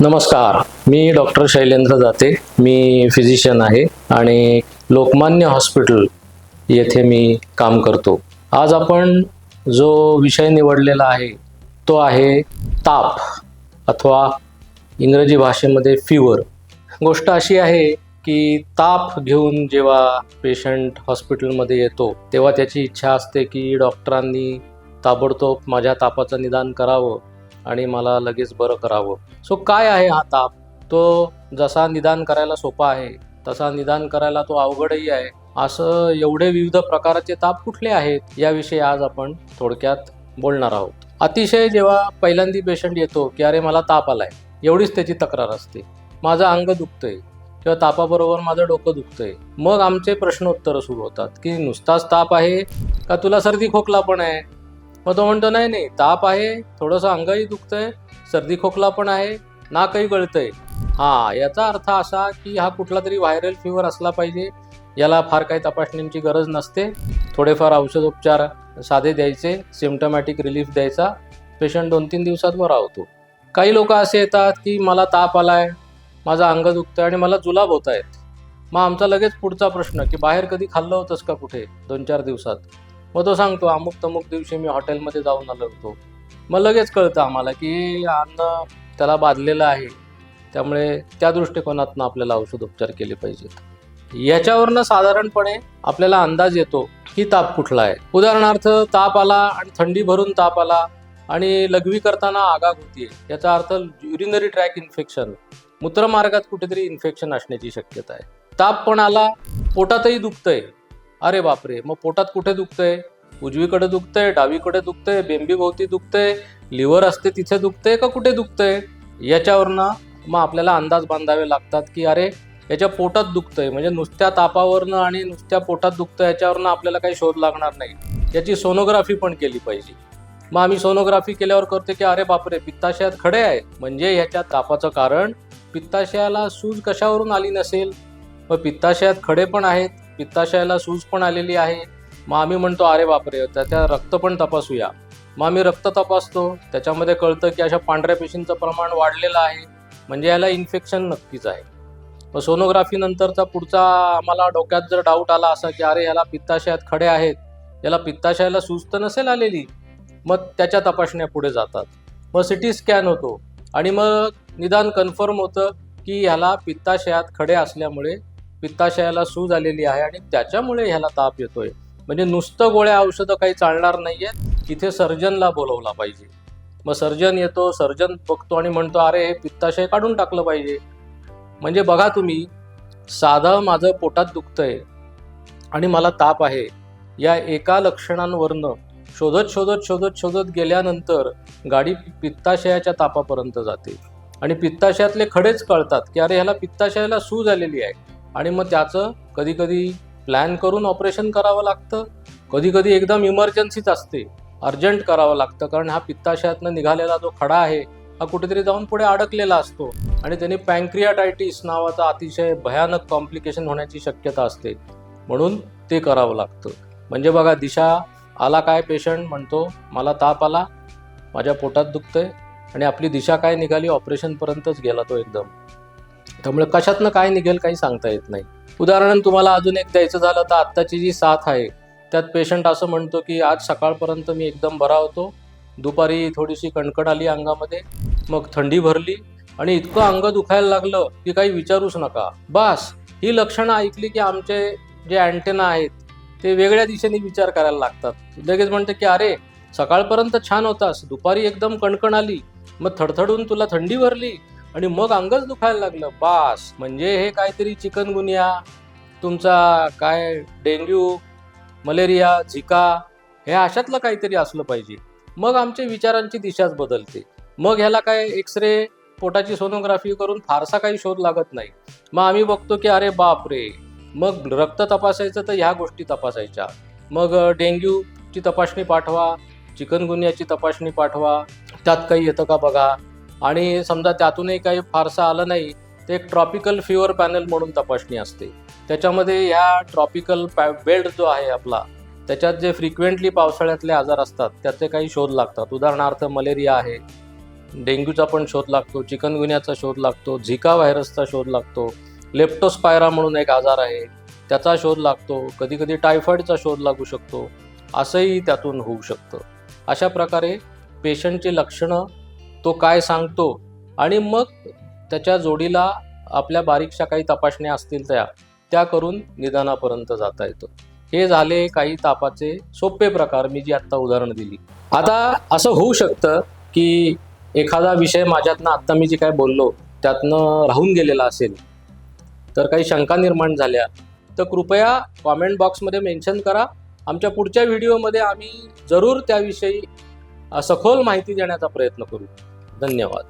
नमस्कार. मी डॉक्टर शैलेंद्र जाते. मी फिजिशियन आहे आणि लोकमान्य हॉस्पिटल येथे मी काम करतो. आज आपण जो विषय निवडलेला आहे तो आहे ताप अथवा इंग्रजी भाषेमध्ये फिवर गोष्ट अशी आहे की ताप घेऊन जेव्हा पेशंट हॉस्पिटलमध्ये येतो तेव्हा त्याची इच्छा असते की डॉक्टरांनी ताबडतोब माझ्या तापाचं निदान करावं. आणि मला लगेच बरं करावं. सो काय आहे हा ताप तो जसा निदान करायला सोपा आहे तसा निदान करायला तो अवघडही आहे. असं एवढे विविध प्रकारचे ताप कुठले आहेत याविषयी आज आपण थोडक्यात बोलणार आहोत. अतिशय जेव्हा पहिल्यांदी पेशंट येतो की अरे मला ताप आलाय. एवढीच त्याची तक्रार असते. माझं अंग दुखतंय किंवा तापाबरोबर माझं डोकं दुखतंय. मग आमचे प्रश्नोत्तरं सुरू होतात की नुसताच ताप आहे का तुला सर्दी खोकला पण आहे? मग तो म्हणतो नाही नाही ताप आहे थोडंसं अंगही दुखतंय सर्दी खोकला पण आहे नाकही गळतंय. हा याचा अर्थ असा की हा कुठला तरी व्हायरल फिवर असला पाहिजे याला फार काही तपासणींची गरज नसते. थोडेफार औषधोपचार साधे द्यायचे सिम्टमॅटिक रिलीफ द्यायचा पेशंट दोन तीन दिवसात बरा होतो काही लोक असे येतात की मला ताप आलाय माझं अंग दुखतंय आणि मला जुलाब होत आहेत. मग आमचा लगेच पुढचा प्रश्न की बाहेर कधी खाल्लं होतंस का कुठे दोन चार दिवसात? मग तो सांगतो अमुक तमुक दिवशी मी हॉटेलमध्ये जाऊन आलो होतो. मग लगेच कळतं आम्हाला की अन्न त्याला बाधलेलं आहे. त्यामुळे त्या दृष्टिकोनातनं आपल्याला औषधोपचार केले पाहिजेत. याच्यावरनं साधारणपणे आपल्याला अंदाज येतो की ताप कुठला आहे. उदाहरणार्थ ताप आला आणि थंडी भरून ताप आला आणि लघवी करताना आगाग होतीये. याचा अर्थ युरिनरी ट्रॅक इन्फेक्शन मूत्रमार्गात कुठेतरी इन्फेक्शन असण्याची शक्यता आहे. ताप पण आला पोटातही दुखतंय. अरे बापरे मग पोटात कुठे दुखतंय? उजवीकडे दुखतंय डावीकडे दुखतंय बेंबीभोवती दुखतंय लिव्हर असते तिथे दुखतंय का कुठे दुखतंय? याच्यावरनं मग आपल्याला अंदाज बांधावे लागतात की अरे याच्या पोटात दुखतंय. म्हणजे नुसत्या तापावरनं आणि नुसत्या पोटात दुखतं याच्यावरनं आपल्याला काही शोध लागणार नाही. याची सोनोग्राफी पण केली पाहिजे. मग आम्ही सोनोग्राफी केल्यावर करतो की अरे बापरे पित्ताशयात खडे आहे. म्हणजे ह्याच्या तापाचं कारण पित्ताशयाला सूज कशावरून आली नसेल? मग पित्ताशयात खडे पण आहेत. पित्ताशयाला सूज पण आलेली आहे. मग आम्ही म्हणतो अरे बापरे त्याच्या रक्त पण तपासूया. मग आम्ही रक्त तपासतो. त्याच्यामध्ये कळतं की अशा पांढऱ्या पेशींचं प्रमाण वाढलेलं आहे. म्हणजे याला इन्फेक्शन नक्कीच आहे. मग सोनोग्राफीनंतरचा पुढचा आम्हाला डोक्यात जर डाऊट आला असा की अरे याला पित्ताशयात खडे आहेत. याला पित्ताशयाला सूज तर नसेल आलेली. मग त्याच्या तपासण्या पुढे जातात. मग सिटी स्कॅन होतो. आणि मग निदान कन्फर्म होतं की ह्याला पित्ताशयात खडे असल्यामुळे पित्ताशयाला सूज आलेली आहे आणि त्याच्यामुळे ह्याला ताप येतोय. म्हणजे नुसतं गोळ्या औषधं काही चालणार नाही आहेत तिथे सर्जनला बोलवला पाहिजे. मग सर्जन येतो सर्जन बघतो आणि म्हणतो अरे हे पित्ताशय काढून टाकलं पाहिजे. म्हणजे बघा तुम्ही साधं माझं पोटात दुखतंय आणि मला ताप आहे या एका लक्षणांवरनं शोधत शोधत शोधत शोधत गेल्यानंतर गाडी पित्ताशयाच्या तापापर्यंत जाते. आणि पित्ताशयातले खडेच कळतात की अरे ह्याला पित्ताशयाला सूज आलेली आहे. आणि मग त्याचं कधीकधी प्लॅन करून ऑपरेशन करावं लागतं. कधी कधी एकदम इमर्जन्सीच असते अर्जंट करावं लागतं कारण हा पित्ताशयातनं निघालेला जो खडा आहे हा कुठेतरी जाऊन पुढे अडकलेला असतो. आणि त्याने पँक्रियाटायटिस नावाचा अतिशय भयानक कॉम्प्लिकेशन होण्याची शक्यता असते. म्हणून ते करावं लागतं. म्हणजे बघा दिशा आला काय पेशंट म्हणतो मला ताप आला माझ्या पोटात दुखतंय आणि आपली दिशा काय निघाली ऑपरेशनपर्यंतच गेला तो एकदम. त्यामुळे कशातनं काय निघेल काही सांगता येत नाही. उदाहरण तुम्हाला अजून एक द्यायचं झालं तर आत्ताची जी साथ आहे त्यात पेशंट असं म्हणतो की आज सकाळपर्यंत मी एकदम बरा होतो. दुपारी थोडीशी कणकण आली अंगामध्ये मग थंडी भरली आणि इतकं अंग दुखायला लागलं की काही विचारूच नका. बस ही लक्षणं ऐकली की आमचे जे अँटेना आहेत ते वेगळ्या दिशेने विचार करायला लागतात. लगेच म्हणते की अरे सकाळपर्यंत छान होतास. दुपारी एकदम कणकण आली. मग थडथडून तुला थंडी भरली. आणि मग अंगच दुखायला लागलं. बास म्हणजे हे काहीतरी चिकनगुनिया तुमचा काय डेंग्यू मलेरिया झिका हे अशातलं काहीतरी असलं पाहिजे. मग आमच्या विचारांची दिशाच बदलते. मग ह्याला काय एक्सरे पोटाची सोनोग्राफी करून फारसा काही शोध लागत नाही. मग आम्ही बघतो की अरे बाप रे मग रक्त तपासायचं तर ह्या गोष्टी तपासायच्या. मग डेंग्यूची तपासणी पाठवा चिकनगुनियाची तपासणी पाठवा त्यात काही येतं का बघा? आणि समजा त्यातूनही काही फारसं आलं नाही ते एक ट्रॉपिकल फिवर पॅनल म्हणून तपासणी असते. त्याच्यामध्ये ह्या ट्रॉपिकल पॅ बेल्ट जो आहे आपला त्याच्यात जे फ्रिक्वेंटली पावसाळ्यातले आजार असतात त्याचे काही शोध लागतात. उदाहरणार्थ मलेरिया आहे डेंग्यूचा पण शोध लागतो चिकनगुन्याचा शोध लागतो झिका व्हायरसचा शोध लागतो लेप्टोस्पायरा म्हणून एक आजार आहे त्याचा शोध लागतो कधीकधी टायफॉईडचा शोध लागू शकतो असंही त्यातून होऊ शकतं. अशा प्रकारे पेशंटची लक्षणं तो काय सांगतो? आणि मग त्याच्या जोडीला आपल्या बारीकशा काही तपासण्या असतील त्या त्या करून निदानापर्यंत जाता येतं. हे झाले काही तापाचे सोपे प्रकार मी जी आत्ता उदाहरण दिली. आता असं होऊ शकतं की एखादा विषय माझ्यातनं आत्ता मी जे काय बोललो त्यातनं राहून गेलेला असेल तर काही शंका निर्माण झाल्या तर कृपया कॉमेंट बॉक्समध्ये मेन्शन करा. आमच्या पुढच्या व्हिडिओमध्ये आम्ही जरूर त्याविषयी सखोल माहिती देण्याचा प्रयत्न करू. धन्यवाद.